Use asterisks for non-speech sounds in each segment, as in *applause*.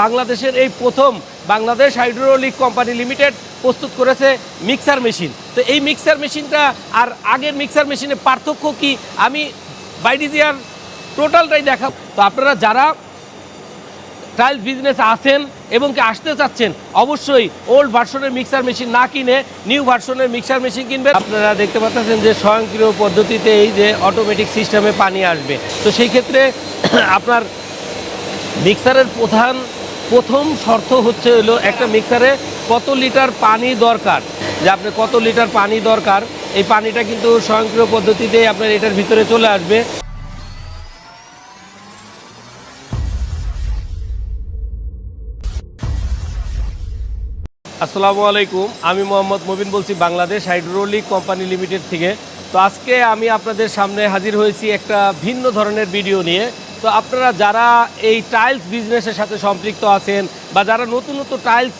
বাংলাদেশের এই প্রথম বাংলাদেশ হাইড্রোলিক কোম্পানি লিমিটেড প্রস্তুত করেছে মিক্সার মেশিন। তো এই মিক্সার মেশিনটা আর আগের মিক্সার মেশিনের পার্থক্য কি? আমি বাইডিজিয়ার টোটালটাই দেখা তো আপনারা যারা টাইলস বিজনেস আছেন এবং কি আসতে চাচ্ছেন, অবশ্যই ওল্ড ভার্সনের মিক্সার মেশিন না কিনে নিউ ভার্সনের মিক্সার মেশিন কিনবেন। আপনারা দেখতে পাচ্ছেন যে স্বয়ংক্রিয় পদ্ধতিতে এই যে অটোমেটিক সিস্টেমে পানি আসবে। তো সেই ক্ষেত্রে *clears throat* আপনার মিক্সারের প্রধান প্রথম শর্ত হচ্ছে হলো একটা মিক্সারে কত লিটার পানি দরকার। যে আপনি কত লিটার পানি দরকার, এই পানিটা কিন্তু স্বয়ংক্রিয় পদ্ধতিতে আপনার এটার ভিতরে চলে আসবে। আসসালামু আলাইকুম, আমি মোহাম্মদ মবিন বলছি বাংলাদেশ হাইড্রোলিক কোম্পানি লিমিটেড থেকে। তো আজকে আমি আপনাদের সামনে হাজির হয়েছি একটা ভিন্ন ধরনের ভিডিও নিয়ে। তো আপনারা যারা এই টাইলস বিজনেসের সাথে সম্পৃক্ত আছেন বা যারা নতুন নতুন টাইলস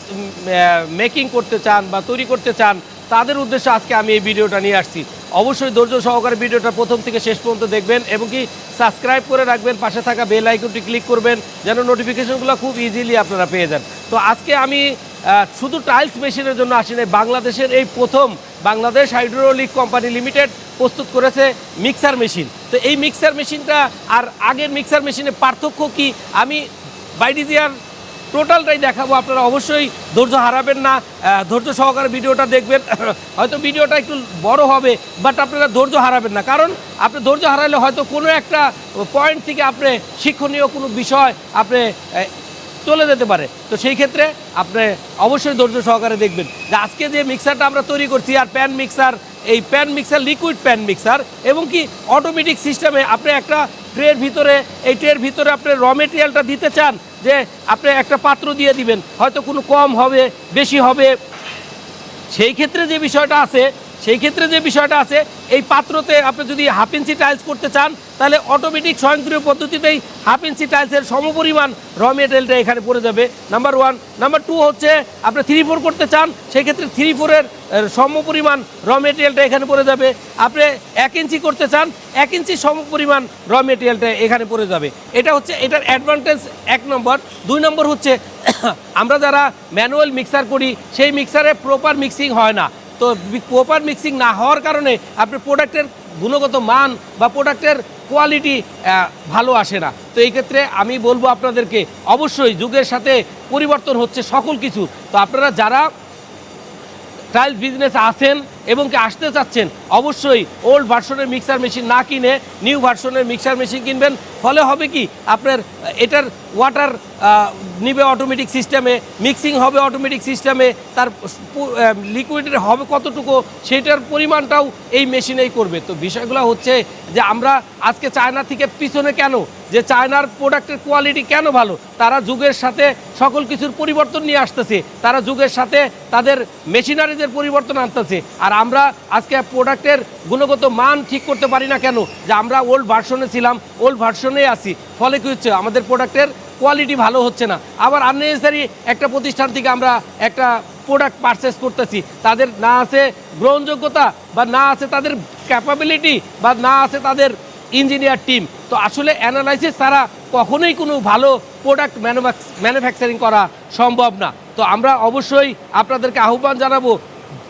মেকিং করতে চান বা তৈরি করতে চান, তাদের উদ্দেশ্যে আজকে আমি এই ভিডিওটা নিয়ে আসছি। অবশ্যই ধৈর্য সহকারে ভিডিওটা প্রথম থেকে শেষ পর্যন্ত দেখবেন এবং কি সাবস্ক্রাইব করে রাখবেন, পাশে থাকা বেল আইকনটি ক্লিক করবেন, যেন নোটিফিকেশনগুলো খুব ইজিলি আপনারা পেয়ে যান। তো আজকে আমি শুধু টাইলস মেশিনের জন্য আসি বাংলাদেশের এই প্রথম বাংলাদেশ হাইড্রোলিক কোম্পানি লিমিটেড প্রস্তুত করেছে মিক্সার মেশিন। তো এই মিক্সার মেশিনটা আর আগের মিক্সার মেশিনের পার্থক্য কি? আমি বাইডিজিয়ার টোটালটাই দেখাবো, আপনারা অবশ্যই ধৈর্য হারাবেন না। ধৈর্য সহকারে ভিডিওটা দেখবেন। *coughs* হয়তো ভিডিওটা একটু বড় হবে বাট আপনারা ধৈর্য হারাবেন না। কারণ আপনি ধৈর্য হারালে হয়তো কোনো একটা পয়েন্ট থেকে আপনি শিক্ষণীয় কোনো বিষয় আপনি চলে যেতে পারে। তো সেই ক্ষেত্রে আপনি অবশ্যই ধৈর্য সহকারে দেখবেন যে আজকে যে মিক্সারটা আমরা তৈরি করছি আর প্যান মিক্সার, এই pan mixer liquid pan mixer এবং কি অটোমেটিক সিস্টেমে আপনি একটা ট্রের ভিতরে, এই ট্রের ভিতরে আপনি র মেটেরিয়ালটা দিতে চান যে আপনি একটা পাত্র দিয়ে দিবেন, হয়তো কোনো কম হবে, বেশি হবে। সেই ক্ষেত্রে যে বিষয়টা আছে সেই ক্ষেত্রে যে বিষয়টা আছে, এই পাত্রতে আপনি যদি হাফ ইঞ্চি টাইলস করতে চান, তাহলে অটোমেটিক স্বয়ংক্রিয় পদ্ধতিতেই হাফ ইঞ্চি টাইলসের সমপরিমাণ র মেটেরিয়ালটা এখানে পড়ে যাবে। নাম্বার ওয়ান নাম্বার টু হচ্ছে, আপনি থ্রি ফোর করতে চান সেই ক্ষেত্রে থ্রি ফোরের সমপরিমাণ র মেটেরিয়ালটা এখানে পড়ে যাবে। আপনি এক ইঞ্চি করতে চান, এক ইঞ্চি সমপরিমাণ র মেটেরিয়ালটা এখানে পড়ে যাবে। এটা হচ্ছে, এটার অ্যাডভান্টেজ এক নম্বর দুই নম্বর হচ্ছে, *coughs* আমরা যারা ম্যানুয়াল মিক্সার করি, সেই মিক্সারে প্রপার মিক্সিং হয় না। তো প্রপার মিক্সিং না হওয়ার কারণে আপনি প্রোডাক্টের গুণগত মান বা প্রোডাক্টের কোয়ালিটি ভালো আসে না। তো এই ক্ষেত্রে আমি বলব আপনাদেরকে, অবশ্যই যুগের সাথে পরিবর্তন হচ্ছে সকল কিছু। তো আপনারা যারা টাইল বিজনেস আছেন এবং কি আসতে চাচ্ছেন, অবশ্যই ওল্ড ভার্সনের মিক্সার মেশিন না কিনে নিউ ভার্সনের মিক্সার মেশিন কিনবেন। ফলে হবে কি, আপনার, এটার ওয়াটার নিবে অটোমেটিক সিস্টেমে মিক্সিং হবে অটোমেটিক সিস্টেমে তার লিকুইডের হবে কতটুকু, সেটার পরিমাণটাও এই মেশিনেই করবে। তো বিষয়গুলো হচ্ছে যে আমরা আজকে চায়না থেকে পিছনে কেন, যে চায়নার প্রোডাক্টের কোয়ালিটি কেন ভালো, তারা যুগের সাথে সকল কিছুর পরিবর্তন নিয়ে আসতেছে, তারা যুগের সাথে তাদের মেশিনারিজের পরিবর্তন আনতেছে, আর আমরা আজকে প্রোডাক্টের গুণগত মান ঠিক করতে পারি না কেন? যে আমরা ওল্ড ভার্সনে ছিলাম ওল্ড ভার্সনে আসি ফলে কী হচ্ছে? আমাদের প্রোডাক্টের কোয়ালিটি ভালো হচ্ছে না। আবার আননেসারি একটা প্রতিষ্ঠান থেকে আমরা একটা প্রোডাক্ট পারচেস করতেছি। তাদের না আছে গ্রহণযোগ্যতা বা না আছে তাদের ক্যাপাবিলিটি বা না আছে তাদের ইঞ্জিনিয়ার টিম তো আসলে অ্যানালাইসিস ছাড়া কখনোই কোনো ভালো প্রোডাক্ট ম্যানুফ্যাকচারিং করা সম্ভব না। তো আমরা অবশ্যই আপনাদেরকে আহ্বান জানাব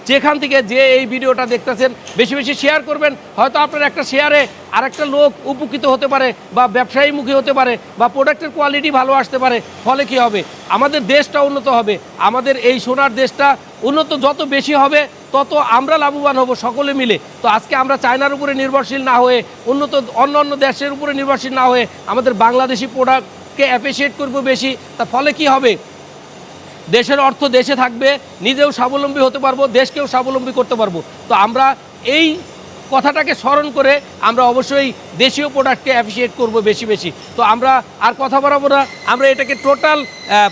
যেখান থেকে যে এই ভিডিওটা দেখতেছেন, বেশি বেশি শেয়ার করবেন। হয়তো আপনার একটা শেয়ারে আরেকটা লোক উপকৃত হতে পারে বা ব্যবসায়ীমুখী হতে পারে বা প্রোডাক্টের কোয়ালিটি ভালো আসতে পারে, ফলে কি হবে? আমাদের দেশটা উন্নত হবে। আমাদের এই সোনার দেশটা উন্নত যত বেশি হবে, তত আমরা লাভবান হব সকলে মিলে। তো আজকে আমরা চায়নার উপরে নির্ভরশীল না হয়ে, উন্নত অন্য অন্য দেশের উপরে নির্ভরশীল না হয়ে আমাদের বাংলাদেশি প্রোডাক্টকে অ্যাপ্রিসিয়েট করব বেশি। তা ফলে কি হবে? দেশের অর্থ দেশে থাকবে, নিজেও স্বাবলম্বী হতে পারব, দেশকেও স্বাবলম্বী করতে পারব। তো আমরা এই কথাটাকে স্মরণ করে আমরা অবশ্যই দেশীয় প্রোডাক্টকে অ্যাপ্রিসিয়েট করব বেশি বেশি। তো আমরা আর কথা বাড়াবো না, আমরা এটাকে টোটাল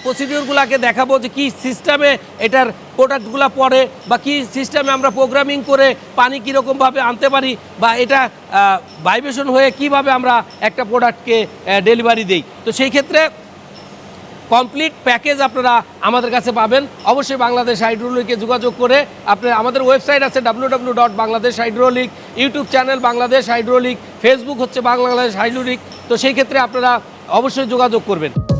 প্রসিডিওরগুলোকে দেখাবো যে কী সিস্টেমে এটার প্রোডাক্টগুলো পড়ে বা কী সিস্টেমে আমরা প্রোগ্রামিং করে পানি কীরকমভাবে আনতে পারি বা এটা ভাইব্রেশন হয়ে কীভাবে আমরা একটা প্রোডাক্টকে ডেলিভারি দেই। তো সেই ক্ষেত্রে কমপ্লিট প্যাকেজ আপনারা আমাদের কাছে পাবেন। অবশ্যই বাংলাদেশ হাইড্রোলিকে যোগাযোগ করে আপনি আমাদের ওয়েবসাইট আছে W W dot Bangladesh hydraulic YouTube channel Bangladesh hydraulic Facebook হচ্ছে বাংলাদেশ হাইড্রোলিক তো সেই ক্ষেত্রে আপনারা অবশ্যই যোগাযোগ করবেন।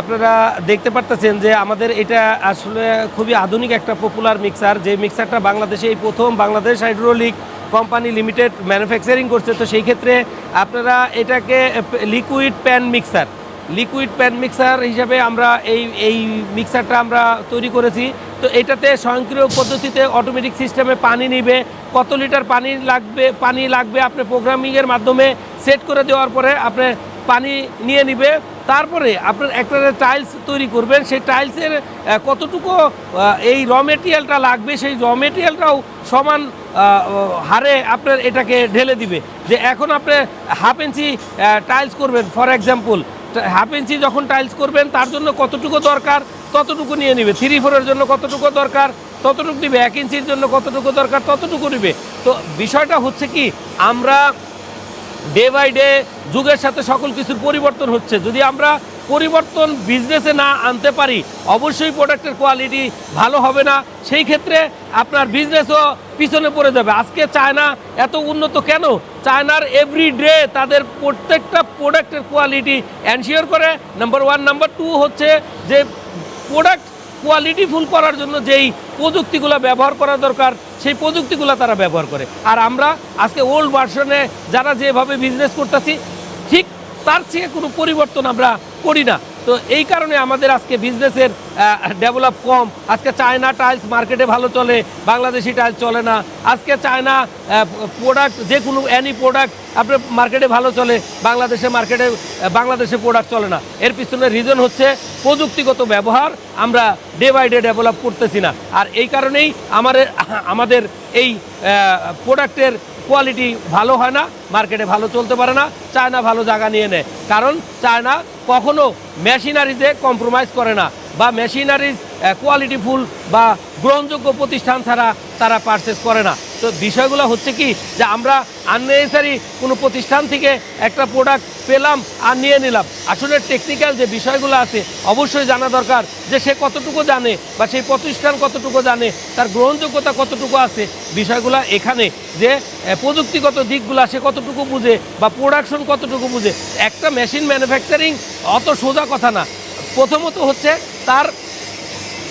আপনারা দেখতে পারতেছেন যে আমাদের এটা আসলে খুবই আধুনিক একটা পপুলার মিক্সার যে মিক্সারটা বাংলাদেশে এই প্রথম Bangladesh hydraulic company limited manufacturing করছে। তো সেই ক্ষেত্রে আপনারা এটাকে liquid pan mixer liquid pan mixer হিসাবে আমরা এই এই মিক্সারটা আমরা তৈরি করেছি। তো এটাতে স্বয়ংক্রিয় পদ্ধতিতে অটোমেটিক সিস্টেমে পানি নিবে। কত লিটার পানি লাগবে পানি লাগবে আপনি প্রোগ্রামিংয়ের মাধ্যমে সেট করে দেওয়ার পরে আপনি পানি নিয়ে নিবে। তারপরে আপনার একটা টাইলস তৈরি করবেন, সেই টাইলসের কতটুকু এই র মেটেরিয়ালটা লাগবে, সেই র মেটেরিয়ালটাও সমান হারে আপনার এটাকে ঢেলে দিবে। যে এখন আপনি হাফ ইঞ্চি টাইলস করবেন ফর এক্সাম্পল হাফ ইঞ্চি যখন টাইলস করবেন, তার জন্য কতটুকু দরকার? ততটুকু নিয়ে নিবে। থ্রি ফোরের জন্য কতটুকু দরকার? ততটুকু নিবে এক ইঞ্চির জন্য কতটুকু দরকার? ততটুকু নিবে তো বিষয়টা হচ্ছে কি, আমরা ডে বাই ডে যুগের সাথে সকল কিছুর পরিবর্তন হচ্ছে। যদি আমরা পরিবর্তন বিজনেসে না আনতে পারি, অবশ্যই প্রোডাক্টের কোয়ালিটি ভালো হবে না। সেই ক্ষেত্রে আপনার বিজনেসও পিছনে পড়ে যাবে। আজকে চায়না এত উন্নত কেন? চায়নার এভরি ডে তাদের প্রত্যেকটা প্রোডাক্টের কোয়ালিটি এনশিওর করে। নাম্বার ওয়ান নাম্বার টু হচ্ছে যে প্রোডাক্ট কোয়ালিটি ফুল করার জন্য যেই প্রযুক্তিগুলো ব্যবহার করা দরকার, সেই প্রযুক্তিগুলো তারা ব্যবহার করে। আর আমরা আজকে ওল্ড ভার্সনে যারা যেভাবে বিজনেস করতেছি, ঠিক তার চেয়ে কোনো পরিবর্তন আমরা করি না। তো এই কারণে আমাদের আজকে বিজনেসের ডেভেলপ কম। আজকে চায়না টাইলস মার্কেটে ভালো চলে, বাংলাদেশি টাইলস চলে না। আজকে চায়না প্রোডাক্ট যে কোনো অ্যানি প্রোডাক্ট আপনার মার্কেটে ভালো চলে, বাংলাদেশে মার্কেটে বাংলাদেশে প্রোডাক্ট চলে না। এর পিছনে রিজন হচ্ছে প্রযুক্তিগত ব্যবহার আমরা ডে বাই ডে ডেভেলপ করতেছি না। আর এই কারণেই আমাদের আমাদের এই প্রোডাক্টের কোয়ালিটি ভালো হয় না মার্কেটে ভালো চলতে পারে না চায়না ভালো জায়গা নিয়ে নেয়। কারণ চায়না কখনো মেশিনারিতে কম্প্রোমাইজ করে না। বা মেশিনারিজ কোয়ালিটিফুল বা গ্রহণযোগ্য প্রতিষ্ঠান ছাড়া তারা পারচেস করে না। তো বিষয়গুলো হচ্ছে কি যে আমরা আননেসারি কোনো প্রতিষ্ঠান থেকে একটা প্রোডাক্ট পেলাম আর নিয়ে নিলাম। আসলে টেকনিক্যাল যে বিষয়গুলো আছে, অবশ্যই জানা দরকার যে সে কতটুকু জানে বা সেই প্রতিষ্ঠান কতটুকু জানে, তার গ্রহণযোগ্যতা কতটুকু আছে। বিষয়গুলো এখানে যে প্রযুক্তিগত দিকগুলো সে কতটুকু বুঝে বা প্রোডাকশন কতটুকু বুঝে। একটা মেশিন ম্যানুফ্যাকচারিং অত সোজা কথা না। প্রথমত হচ্ছে তার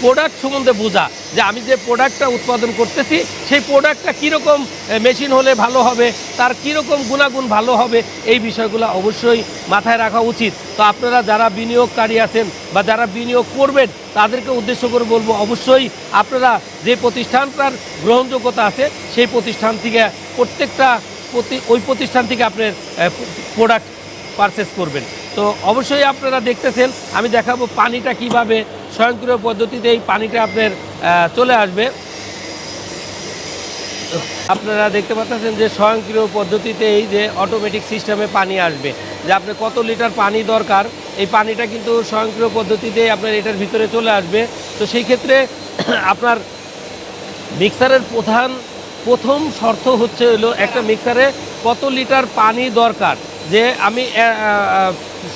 প্রোডাক্ট সম্বন্ধে বোঝা যে আমি যে প্রোডাক্টটা উৎপাদন করতেছি, সেই প্রোডাক্টটা কীরকম মেশিন হলে ভালো হবে, তার কীরকম গুণাগুণ ভালো হবে, এই বিষয়গুলো অবশ্যই মাথায় রাখা উচিত। তো আপনারা যারা বিনিয়োগকারী আছেন বা যারা বিনিয়োগ করবেন, তাদেরকে উদ্দেশ্য করে বলব, অবশ্যই আপনারা যে প্রতিষ্ঠানটার গ্রহণযোগ্যতা আছে, সেই প্রতিষ্ঠান থেকে প্রত্যেকটা প্রতি, ওই প্রতিষ্ঠান থেকে আপনার প্রোডাক্ট পারচেস করবেন। তো অবশ্যই আপনারা দেখতেছেন, আমি দেখাবো পানিটা কীভাবে স্বয়ংক্রিয় পদ্ধতিতে এই পানিটা আপনার চলে আসবে। আপনারা দেখতে পাচ্ছেন যে স্বয়ংক্রিয় পদ্ধতিতে এই যে অটোমেটিক সিস্টেমে পানি আসবে। যে আপনার কত লিটার পানি দরকার, এই পানিটা কিন্তু স্বয়ংক্রিয় পদ্ধতিতে আপনার এটার ভিতরে চলে আসবে। তো সেই ক্ষেত্রে *clears throat* আপনার মিক্সারের প্রধান, প্রথম শর্ত হচ্ছে হলো একটা মিক্সারে কত লিটার পানি দরকার। যে আমি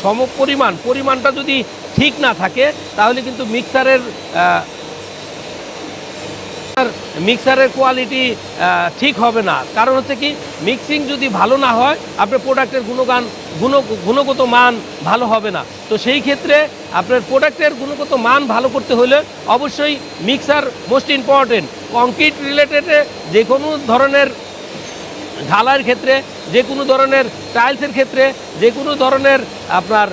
সম পরিমাণ পরিমাণটা যদি ঠিক না থাকে, তাহলে কিন্তু মিক্সারের মিক্সারের কোয়ালিটি ঠিক হবে না। কারণ হচ্ছে কি, মিক্সিং যদি ভালো না হয়, আপনার প্রোডাক্টের গুণগান, গুণ, গুণগত মান ভালো হবে না। তো সেই ক্ষেত্রে আপনার প্রোডাক্টের গুণগত মান ভালো করতে হলে অবশ্যই মিক্সার মোস্ট ইম্পর্টেন্ট। কংক্রিট রিলেটেডে যে কোনো ধরনের ঢালাইয়ের ক্ষেত্রে, যে কোনো ধরনের টাইলসের ক্ষেত্রে, যে কোনো ধরনের আপনার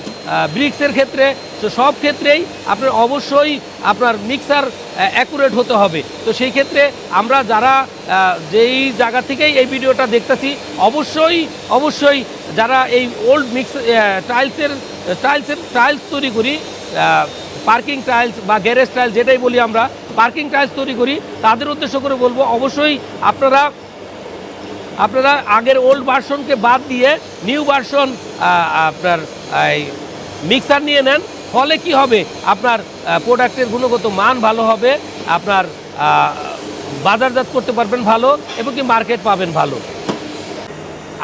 ব্রিক্সের ক্ষেত্রে, তো সব ক্ষেত্রেই আপনার অবশ্যই আপনার মিক্সার অ্যাকুরেট হতে হবে। তো সেই ক্ষেত্রে আমরা যারা যেই জায়গা থেকেই এই ভিডিওটা দেখতেছি, অবশ্যই অবশ্যই যারা এই ওল্ড মিক্স টাইলসের টাইলসের টাইলস তৈরি করি পার্কিং টাইলস বা গ্যারেজ টাইলস যেটাই বলি আমরা পার্কিং টাইলস তৈরি করি, তাদের উদ্দেশ্য করে বলব, অবশ্যই আপনারা আপনারা আগের ওল্ড ভার্সনকে বাদ দিয়ে নিউ ভার্সন আপনার মিক্সার নিয়ে নেন, ফলে কি হবে? আপনার প্রোডাক্টের গুণগত মান ভালো হবে, আপনার বাজারজাত করতে পারবেন ভালো এবং কি মার্কেট পাবেন ভালো।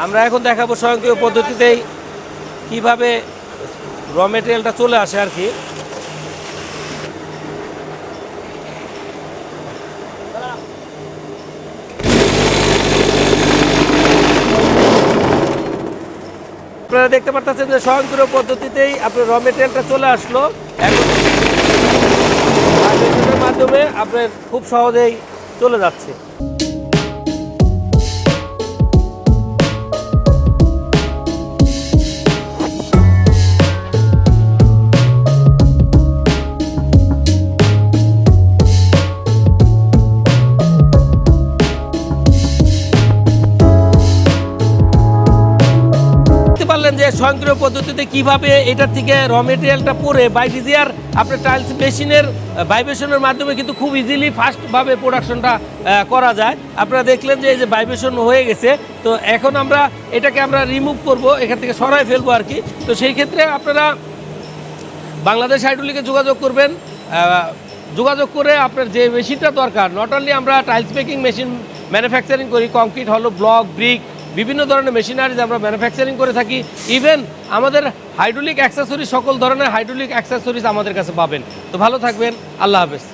আমরা এখন দেখাবো স্বয়ংক্রিয় পদ্ধতিতেই কীভাবে র মেটেরিয়ালটা চলে আসে আর কি। আপনারা দেখতে পারতেছেন যে স্বয়ংক্রিয় পদ্ধতিতেই আপনার র মেটেরিয়ালটা চলে আসলো। এখন মাধ্যমে আপনার খুব সহজেই চলে যাচ্ছে। যে স্বয়ংক্রিয় পদ্ধতিতে কীভাবে এটার থেকে র মেটেরিয়ালটা পরে বাই ডিজিয়ার আপনার টাইলস মেশিনের ভাইব্রেশনের মাধ্যমে কিন্তু খুব ইজিলি ফাস্টভাবে প্রোডাকশনটা করা যায়। আপনারা দেখলেন যে এই যে ভাইব্রেশন হয়ে গেছে, তো এখন আমরা এটাকে আমরা রিমুভ করব, এখান থেকে সরাই ফেলব আর কি। তো সেই ক্ষেত্রে আপনারা বাংলাদেশ হাইড্রোলিকে যোগাযোগ করবেন যোগাযোগ করে আপনার যে মেশিনটা দরকার নট অনলি আমরা টাইলস মেকিং মেশিন ম্যানুফ্যাকচারিং করি কংক্রিট হলো ব্লক ব্রিক বিভিন্ন ধরনের মেশিনারিজ আমরা ম্যানুফ্যাকচারিং করে থাকি। ইভেন আমাদের হাইড্রোলিক অ্যাক্সেসরিজ সকল ধরনের হাইড্রোলিক অ্যাক্সেসরিজ আমাদের কাছে পাবেন। তো ভালো থাকবেন, আল্লাহ হাফেজ।